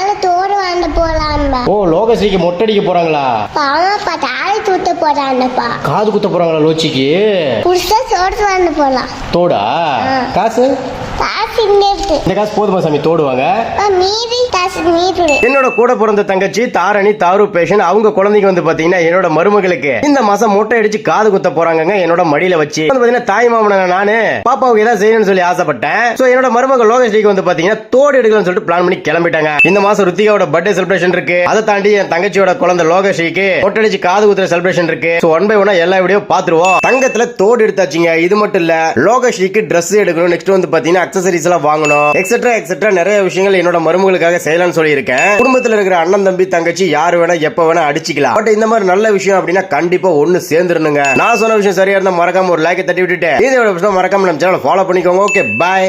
பண்ணலாம்னால தோடு வாங்க போலாம்பா ஓ லோகஸ்ரீக்கு மொட்டை அடிக்க போறாங்களா? பாமாப்பா தாலி தூத்த போறான்ப்பா காது குத்த போறாங்களா லோச்சிக்கு? புதுசா சோறு வாங்க போலாம். தோடா. காசு? இருக்கு இந்த காசு போதுமா சாமி? தோடுவாங்க. அப்பா, மீதி காசு மீதி என்னோட கூட பிறந்த தங்கச்சி தாரணி தாரு பேஷன் அவங்க குழந்தைக்கு வந்து பாத்தீங்கன்னா என்னோட மருமகளுக்கு இந்த மாசம் மொட்டை அடிச்சு காது குத்த போறாங்கங்க என்னோட மடியில வச்சு. வந்து பாத்தீங்கன்னா தாய் மாமன நானு பாப்பாவுக்கு ஏதாவது செய்யணும்னு சொல்லி ஆசைப்பட்டேன். சோ என்னோட மருமகள் லோகஸ்ரீக்கு வந்து பாத்தீங்கன்னா தோடு எடுக்கலாம்னு சொல்லிட்டு பிளான் பண்ணி கிளம்பிட்டாங்க. இந்த மாசம் ருத்திகாவோட பர்த்டே செலிப்ரேஷன் இருக்கு. அதை தாண்டி என் தங்கச்சியோட குழந்தை லோகஸ்ரீக்கு மொட்டை அடிச்சு காது குத்துற செலிப்ரேஷன் இருக்கு. சோ ஒன் பை ஒன்னா எல்லா வீடியோ பாத்துருவோம். தங்கத்துல தோடு எடுத்தாச்சுங்க. இது மட்டும் இல்ல லோகஸ்ரீக்கு Dress எடுக்கணும் நெக்ஸ்ட் வந்து பாத்தீங்கன்னா சாரீஸ் எல்லாம் வாங்கணும் எக்ஸெட்ரா எக்ஸெட்ரா நிறைய விஷயங்கள் என்னோட மருமகளுக்காக செய்யலாம்னு சொல்லியிருக்கேன். குடும்பத்துல இருக்கிற அண்ணன் தம்பி தங்கச்சி யார் வேணா எப்ப வேணா அடிச்சுக்கலாம். பட் இந்த மாதிரி நல்ல விஷயம் அப்படின்னா கண்டிப்பா ஒண்ணு சேர்ந்துருனுங்க நான் சொன்ன விஷயம் சரியா இருந்தா மறக்காம ஒரு லைக்கை தட்டி விட்டுட்டு இதே மறக்காம நம்ம சேனல் ஃபாலோ பண்ணிக்கோங்க. Okay bye